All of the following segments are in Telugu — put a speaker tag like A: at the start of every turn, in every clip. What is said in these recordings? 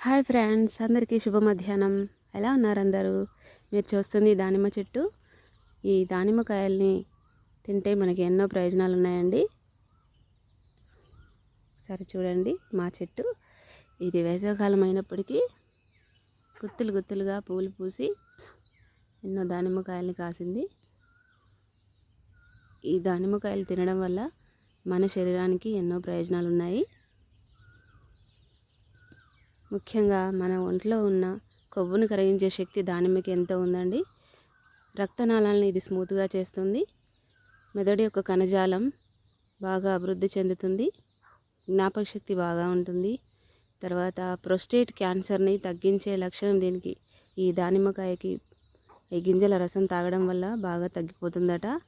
A: హాయ్ ఫ్రెండ్స్ అందరికీ శుభ మధ్యాహ్నం ఎలా ఉన్నారు అందరూ మీరు చూస్తుంది దానిమ్మ చెట్టు. ఈ దానిమ్మ కాయల్ని తింటే మనకి ఎన్నో ప్రయోజనాలు ఉన్నాయండి సరే చూడండి మా చెట్టు. ఇది వేసవకాలం అయినప్పటికీ గుత్తులు గుత్తులుగా పూలు పూసి ఎన్నో దానిమ్మకాయల్ని కాసింది. ఈ దానిమ్మకాయలు తినడం వల్ల మన శరీరానికి ఎన్నో ప్రయోజనాలు ఉన్నాయి ముఖ్యంగా మన ఒంట్లో ఉన్న కొవ్వును కరిగించే శక్తి దానిమ్మకి ఎంతో ఉందండి. రక్తనాళాలను ఇది స్మూత్గా చేస్తుంది. మెదడు యొక్క కణజాలం బాగా అభివృద్ధి చెందుతుంది. జ్ఞాపక శక్తి బాగా ఉంటుంది. తర్వాత ప్రొస్టేట్ క్యాన్సర్ని తగ్గించే లక్షణం దీనికి. ఈ దానిమ్మకాయకి ఈ గింజల రసం తాగడం వల్ల బాగా తగ్గిపోతుందట.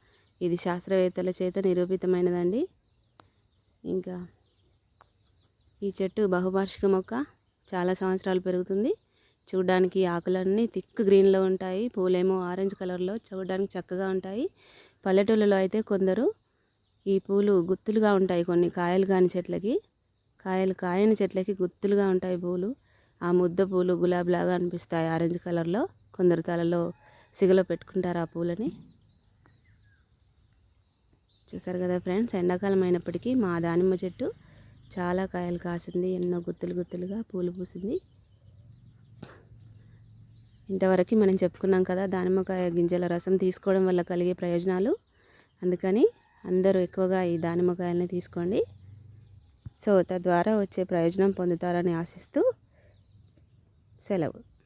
A: ఇది శాస్త్రవేత్తల చేత నిరూపితమైనదండి. ఇంకా ఈ చెట్టు బహువార్షిక మొక్క చాలా సంవత్సరాలు పెరుగుతుంది. చూడడానికి ఆకులన్నీ థిక్ గ్రీన్లో ఉంటాయి. పూలేమో ఆరెంజ్ కలర్లో చూడడానికి చక్కగా ఉంటాయి. పల్లెటూళ్ళలో అయితే కొందరు ఈ పూలు గుత్తులుగా ఉంటాయి కొన్ని కాయలు కాని చెట్లకి. కాయలు కాయని చెట్లకి గుత్తులుగా ఉంటాయి పూలు. ఆ ముద్ద పూలు గులాబీలాగా అనిపిస్తాయి ఆరెంజ్ కలర్లో. కొందరు తలలో సిగలో పెట్టుకుంటారు ఆ పూలని. చూసారు కదా ఫ్రెండ్స్? ఎండాకాలం అయినప్పటికీ మా దానిమ్మ చెట్టు చాలా కాయలు కాసింది ఎన్నో గుత్తులు గుత్తులుగా పూలు పూసింది. ఇంతవరకు మనం చెప్పుకున్నాం కదా దానిమ్మకాయ గింజల రసం తీసుకోవడం వల్ల కలిగే ప్రయోజనాలు. అందుకని అందరూ ఎక్కువగా ఈ దానిమ్మకాయలని తీసుకోండి. సో తద్వారా వచ్చే ప్రయోజనం పొందుతారని ఆశిస్తూ సెలవు.